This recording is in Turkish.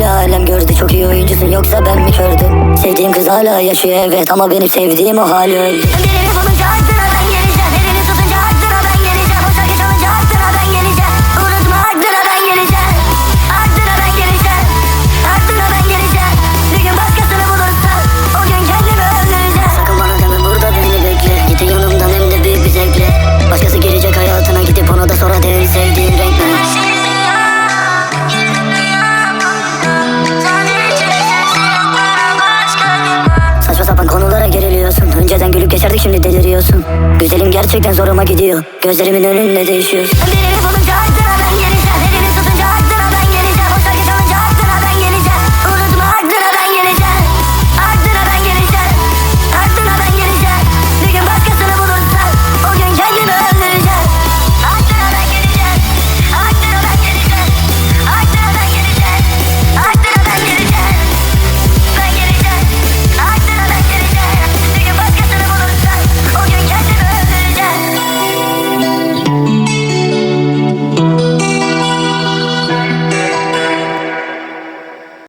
Benimle alem gördü çok iyi oyuncusun. Yoksa ben mi kördüm? Sevdiğim kız hala yaşıyor evet. Ama benim sevdiğim o hali öldü başardık şimdi deliriyorsun. Güzelim gerçekten zoruma gidiyor. Gözlerimin önünde değişiyorsun.